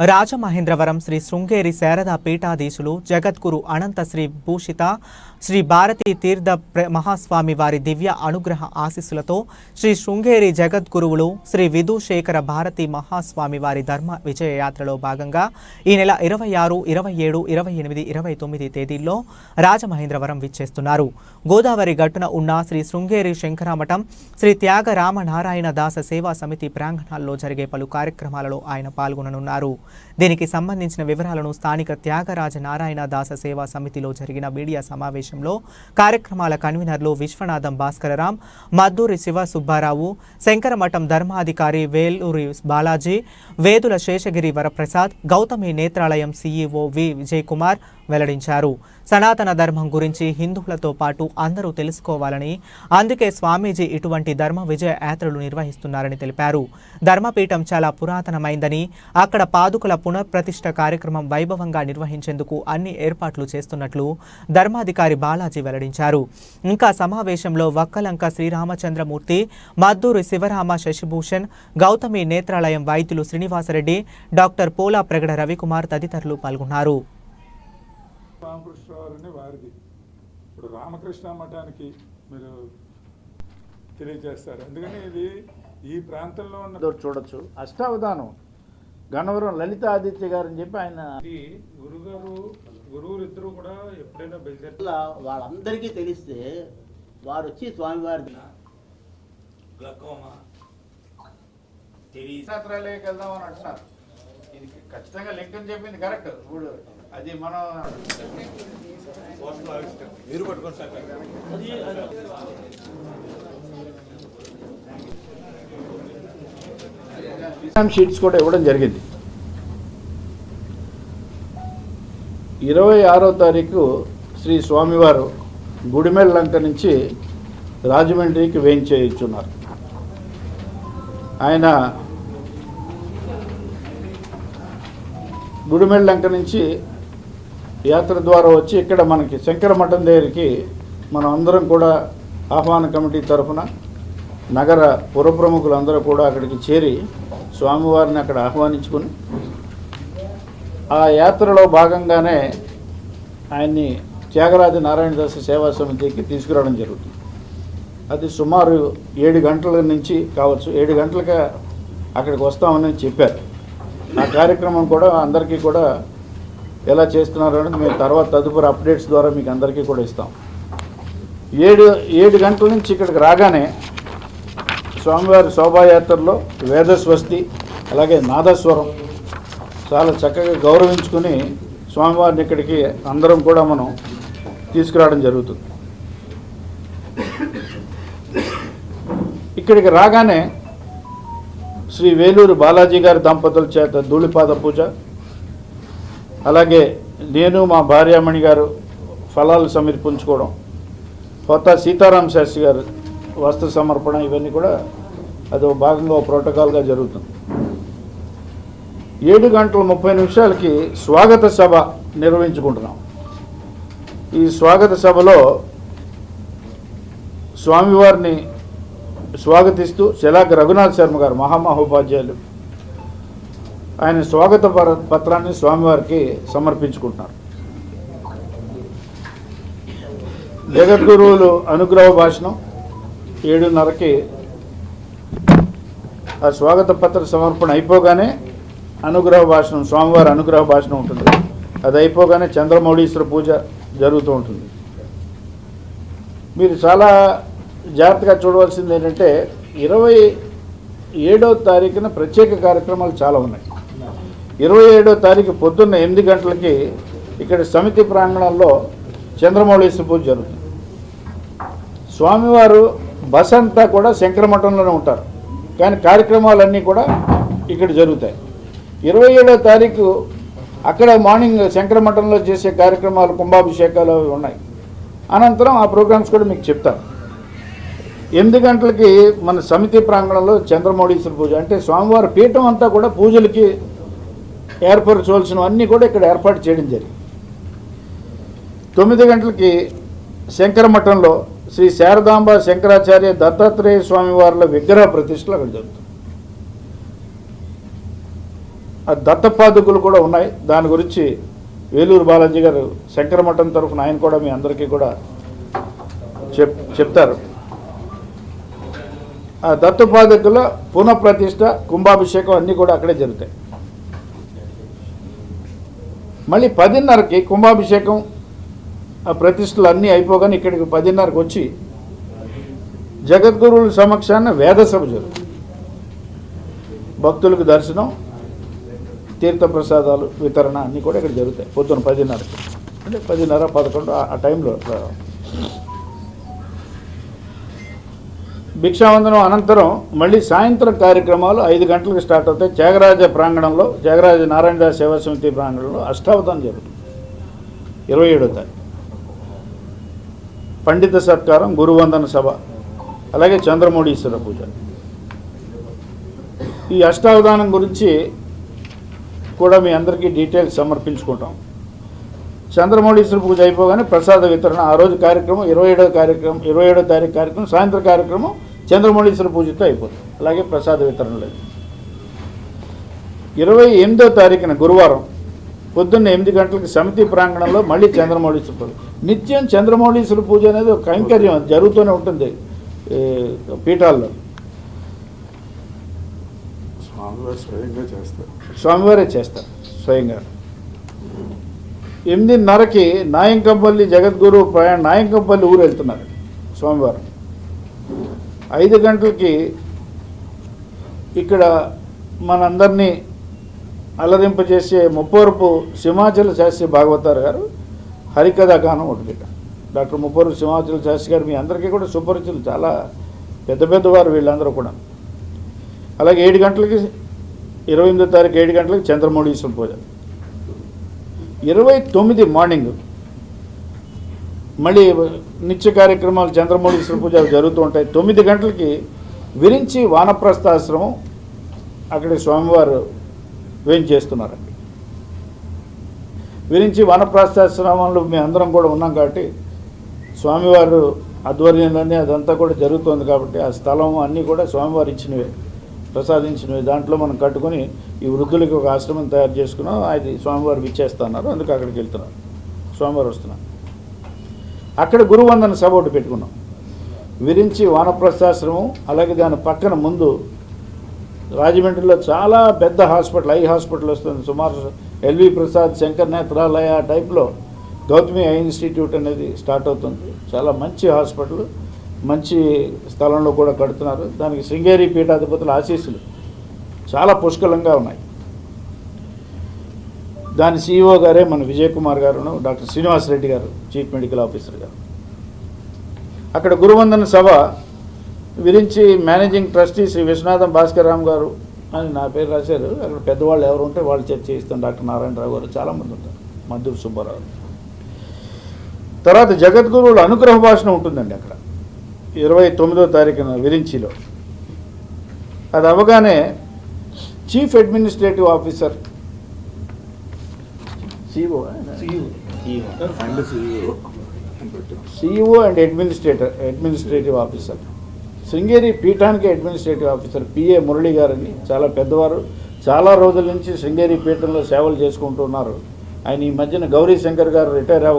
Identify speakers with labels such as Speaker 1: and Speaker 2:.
Speaker 1: రాజమహేంద్రవరం శ్రీ శృంగేరి శారదా పీఠాధీశులు జగద్గురు అనంత శ్రీ భూషిత శ్రీ భారతీ తీర్థ ప్ర- మహాస్వామి వారి దివ్య అనుగ్రహ ఆశీస్సులతో శ్రీ శృంగేరి జగద్గురువులు శ్రీ విధుశేఖర భారతీ మహాస్వామి వారి ధర్మ విజయ యాత్రలో భాగంగా ఈ నెల ఇరవై ఆరు ఇరవై ఏడు ఇరవై ఎనిమిది ఇరవై తొమ్మిది తేదీల్లో రాజమహేంద్రవరం విచ్చేస్తున్నారు. గోదావరి గట్టున ఉన్న శ్రీ శృంగేరి శంకరామఠం శ్రీ త్యాగ రామనారాయణ దాస సేవా సమితి ప్రాంగణాల్లో జరిగే పలు కార్యక్రమాలలో ఆయన పాల్గొననున్నారు. దీనికి సంబంధించిన వివరాలను స్థానిక త్యాగరాజ నారాయణ దాస సేవా సమితిలో జరిగిన మీడియా సమావేశంలో కార్యక్రమాల కన్వీనర్లు విశ్వనాథం భాస్కరరాం మద్దూరి శివ సుబ్బారావు శంకరమఠం ధర్మాధికారి వేలూరి బాలాజీ వేదుల శేషగిరి వరప్రసాద్ గౌతమి నేత్రాలయం సీఈఓ వి విజయ్ కుమార్ వెల్లడించారు. సనాతన ధర్మం గురించి హిందువులతో పాటు అందరూ తెలుసుకోవాలని అందుకే స్వామీజీ ఇటువంటి ధర్మ విజయ యాత్రలు నిర్వహిస్తున్నారని తెలిపారు. ధర్మపీఠం చాలా పురాతనమైందని అక్కడ పాదుకుల పునఃప్రతిష్ఠ కార్యక్రమం వైభవంగా నిర్వహించేందుకు అన్ని ఏర్పాట్లు చేస్తున్నట్లు ధర్మాధికారి బాలాజీ వెల్లడించారు. ఇంకా సమావేశంలో వక్కలంక శ్రీరామచంద్రమూర్తి మద్దూరి శివరామ శశిభూషణ్ గౌతమి నేత్రాలయం వైద్యులు శ్రీనివాసరెడ్డి డాక్టర్ పోలా ప్రగడ రవికుమార్ తదితరులు పాల్గొన్నారు.
Speaker 2: రామకృష్ణవారిని వారిది. ఇప్పుడు రామకృష్ణ మఠానికి మీరు తెలియజేస్తారు. అందుకని ఇది ఈ ప్రాంతంలో ఉన్న
Speaker 3: చూడొచ్చు. అష్టావధానం. గన్నవరం లలిత ఆదిత్య గారు అని చెప్పి ఆయన
Speaker 2: ఇది గురుగారు గురువులు ఇద్దరు కూడా ఎప్పుడైనా బయలుదేరి
Speaker 4: వాళ్ళందరికీ తెలిస్తే వారు వచ్చి స్వామివారి
Speaker 3: క్షేత్రాలయకి వెళ్దాం అని అంటున్నారు. ఇది ఖచ్చితంగా లింక్ అని చెప్పింది కరెక్ట్. ఇప్పుడు అది మనం
Speaker 5: మీరు పట్టుకోండి సార్.
Speaker 3: ఎగ్జామ్ షీట్స్ కూడా ఇవ్వడం జరిగింది. ఇరవై ఆరో తారీఖు శ్రీ స్వామివారు గుడిమెల్ లంక నుంచి రాజమండ్రికి వేయించేయుచున్నారు. ఆయన గుడిమెల్ లంక నుంచి యాత్ర ద్వారా వచ్చి ఇక్కడ మనకి శంకర మఠం దగ్గరికి మనం అందరం కూడా ఆహ్వాన కమిటీ తరఫున నగర పురప్రముఖులు అందరూ కూడా అక్కడికి చేరి స్వామివారిని అక్కడ ఆహ్వానించుకుని ఆ యాత్రలో భాగంగానే ఆయన్ని త్యాగరాజ నారాయణదాస సేవా సమితికి తీసుకురావడం జరుగుతుంది. అది సుమారు ఏడు గంటల నుంచి కావచ్చు ఏడు గంటలకి అక్కడికి వస్తామని చెప్పారు. ఆ కార్యక్రమం కూడా అందరికీ కూడా ఎలా చేస్తున్నారు అనేది మేము తర్వాత తదుపరి అప్డేట్స్ ద్వారా మీకు అందరికీ కూడా ఇస్తాం. ఏడు ఏడు గంటల నుంచి ఇక్కడికి రాగానే స్వామివారి శోభాయాత్రలో వేదస్వస్తి అలాగే నాదస్వరం చాలా చక్కగా గౌరవించుకుని స్వామివారిని ఇక్కడికి అందరం కూడా మనం తీసుకురావడం జరుగుతుంది. ఇక్కడికి రాగానే శ్రీ వేలూరు బాలాజీ గారి దంపతుల చేత ధూళిపాద పూజ అలాగే నేను మా భార్యామణి గారు ఫలాలు సమర్పించుకోవడం కొత్త సీతారాం శాస్త్రి గారు వస్త్ర సమర్పణ ఇవన్నీ కూడా అది భాగంగా ప్రోటోకాల్గా జరుగుతుంది. ఏడు గంటల ముప్పై నిమిషాలకి స్వాగత సభ నిర్వహించుకుంటున్నాం. ఈ స్వాగత సభలో స్వామివారిని స్వాగతిస్తూ శలాక రఘునాథ్ శర్మ గారు మహామహోపాధ్యాయులు ఆయన స్వాగత పర- పత్రాన్ని స్వామివారికి సమర్పించుకుంటున్నారు. జగద్గురువులు అనుగ్రహ భాషణం ఏడున్నరకి ఆ స్వాగత పత్ర సమర్పణ అయిపోగానే అనుగ్రహ భాషణం స్వామివారి అనుగ్రహ భాషణం ఉంటుంది. అది అయిపోగానే చంద్రమౌళీశ్వర పూజ జరుగుతూ ఉంటుంది. మీరు చాలా జాగ్రత్తగా చూడవలసింది ఏంటంటే ఇరవై ఏడో తారీఖున ప్రత్యేక కార్యక్రమాలు చాలా ఉన్నాయి. ఇరవై ఏడో తారీఖు పొద్దున్న ఎనిమిది గంటలకి ఇక్కడ సమితి ప్రాంగణంలో చంద్రమౌళీశ్వర పూజ జరుగుతుంది. స్వామివారు బస్ అంతా కూడా శంకరమఠంలోనే ఉంటారు. కానీ కార్యక్రమాలన్నీ కూడా ఇక్కడ జరుగుతాయి. ఇరవై ఏడో తారీఖు అక్కడ మార్నింగ్ శంకరమఠంలో చేసే కార్యక్రమాలు కుంభాభిషేకాలు అవి ఉన్నాయి. అనంతరం ఆ ప్రోగ్రామ్స్ కూడా మీకు చెప్తాను. ఎనిమిది గంటలకి మన సమితి ప్రాంగణంలో చంద్రమౌళీశ్వర పూజ. అంటే స్వామివారి పీఠం అంతా కూడా పూజలకి ఏర్పరచవలసినవన్నీ కూడా ఇక్కడ ఏర్పాటు చేయడం జరిగింది. తొమ్మిది గంటలకి శంకరమఠంలో శ్రీ శారదాంబ శంకరాచార్య దత్తాత్రేయ స్వామి వారిల విగ్రహ ప్రతిష్టలు అక్కడ జరుగుతుంది ఆ దత్తపాదుకులు కూడా ఉన్నాయి. దాని గురించి వేలూరు బాలాజీ గారు శంకరమఠం తరఫున ఆయన కూడా మీ అందరికీ కూడా చెప్ చెప్తారు. ఆ దత్తపాదకుల పునఃప్రతిష్ట కుంభాభిషేకం అన్నీ కూడా అక్కడే జరుగుతాయి. మళ్ళీ పదిన్నరకి కుంభాభిషేకం ఆ ప్రతిష్టలు అన్నీ అయిపోగానే ఇక్కడికి పదిన్నరకు వచ్చి జగద్గురువుల సమక్షాన వేద సభ జరుగుతుంది. భక్తులకు దర్శనం తీర్థప్రసాదాలు వితరణ అన్నీ కూడా ఇక్కడ జరుగుతాయి. పొద్దున పదిన్నరకి. అంటే పదిన్నర పదకొండు ఆ- ఆ టైంలో భిక్షావందనం అనంతరం మళ్ళీ సాయంత్రం కార్యక్రమాలు ఐదు గంటలకు స్టార్ట్ అవుతాయి. త్యాగరాజ ప్రాంగణంలో త్యాగరాజ నారాయణదాస్ సేవా సమితి ప్రాంగణంలో అష్టావధానం జరుగుతుంది. ఇరవై ఏడో తారీఖు. పండిత సత్కారం గురువందన సభ అలాగే చంద్రమౌళీశ్వర పూజ. ఈ అష్టావధానం గురించి కూడా మీ అందరికీ డీటెయిల్స్ సమర్పించుకుంటాం. చంద్రమౌళీశ్వర పూజ అయిపోగానే ప్రసాద వితరణ. ఆ రోజు కార్యక్రమం ఇరవై ఏడో కార్యక్రమం ఇరవై ఏడో తారీఖు కార్యక్రమం సాయంత్రం కార్యక్రమం చంద్రమౌళీశ్వర పూజతో అయిపోతుంది. అలాగే ప్రసాద వితరణ లేదు. ఇరవై ఎనిమిదో తారీఖున గురువారం పొద్దున్న ఎనిమిది గంటలకు సమితి ప్రాంగణంలో మళ్ళీ చంద్రమౌళీశ్వర పూజ. నిత్యం చంద్రమౌళీశ్వర పూజ అనేది ఒక కైంకర్యం జరుగుతూనే ఉంటుంది పీఠాల్లో.
Speaker 6: స్వామివారు స్వయంగా చేస్తారు.
Speaker 3: స్వామివారే చేస్తారు స్వయంగా. ఎనిమిదిన్నరకి నాయంకంపల్లి జగద్గురు ప్రయాణ నాయంకంపల్లి ఊరు వెళ్తున్నారు స్వామివారు. ఐదు గంటలకి ఇక్కడ మనందరినీ అలరింపజేసే ముప్పవరపు సింహాచల శాస్త్రి భాగవతారు గారు హరికథా గానం ఒకటి డాక్టర్ ముప్పవరపు సింహాచల శాస్త్రి గారు మీ అందరికీ కూడా సుపరిచులు చాలా పెద్ద పెద్దవారు వీళ్ళందరూ కూడా అలాగే ఏడు గంటలకి ఇరవై ఎనిమిదో తారీఖు ఏడు గంటలకు చంద్రమౌళీశ్వరం పూజ. ఇరవై తొమ్మిది మార్నింగ్ మళ్ళీ నిత్య కార్యక్రమాలు చంద్రమౌళీశ్వర పూజ జరుగుతూ ఉంటాయి. తొమ్మిది గంటలకి విరించి వానప్రస్థాశ్రమం అక్కడ స్వామివారు వేయించేస్తున్నారండి విరించి వానప్రస్థాశ్రమంలో మేము అందరం కూడా ఉన్నాం కాబట్టి స్వామివారు ఆధ్వర్యంలోనే అదంతా కూడా జరుగుతుంది కాబట్టి ఆ స్థలం అన్నీ కూడా స్వామివారు ఇచ్చినవే ప్రసాదించినవి. దాంట్లో మనం కట్టుకొని ఈ వృద్ధులకి ఒక ఆశ్రమం తయారు చేసుకున్నాం. అది స్వామివారు ఇచ్చేస్తున్నారు అందుకు అక్కడికి వెళ్తున్నారు స్వామివారు వస్తున్నారు. అక్కడ గురువందన సభ ఒకటి పెట్టుకున్నాం. విరించి వానప్రస్థాశ్రమం అలాగే దాని పక్కన ముందు రాజమండ్రిలో చాలా పెద్ద హాస్పిటల్ ఐ హాస్పిటల్ వస్తుంది. సుమారు ఎల్వి ప్రసాద్ శంకర్ నేత్రాలయ టైప్లో గౌతమి ఐ ఇన్స్టిట్యూట్ అనేది స్టార్ట్ అవుతుంది. చాలా మంచి హాస్పిటల్ మంచి స్థలంలో కూడా కడుతున్నారు. దానికి శృంగేరి పీఠాధిపతుల ఆశీస్సులు చాలా పుష్కలంగా ఉన్నాయి. దాని సీఈఓ గారే మన Vijay Kumar గారును doctor Srinivas Reddy garu chief medical officer గారు. అక్కడ గురువందన సభ విరించి మేనేజింగ్ ట్రస్టీ శ్రీ విశ్వనాథం భాస్కర్ రామ్ గారు అని నా పేరు రాశారు. అక్కడ పెద్దవాళ్ళు ఎవరు ఉంటే వాళ్ళు చర్చ చేస్తాం డాక్టర్ నారాయణరావు గారు చాలామంది ఉంటారు. మద్దూరు సుబ్బారావు. తర్వాత జగద్గురువుల అనుగ్రహ భాషణ ఉంటుందండి అక్కడ. ఇరవై తొమ్మిదో తారీఖున విరించిలో. అది అవగానే chief administrative officer
Speaker 6: and
Speaker 3: CEO and administrator administrative officer Sringeri పీఠానికి అడ్మినిస్ట్రేటివ్ ఆఫీసర్ పిఏ మురళి గారని చాలా పెద్దవారు. చాలా రోజుల నుంచి శృంగేరి పీఠంలో సేవలు చేసుకుంటున్నారు ఆయన ఈ మధ్యన గౌరీ శంకర్ గారు రిటైర్ అవ్వ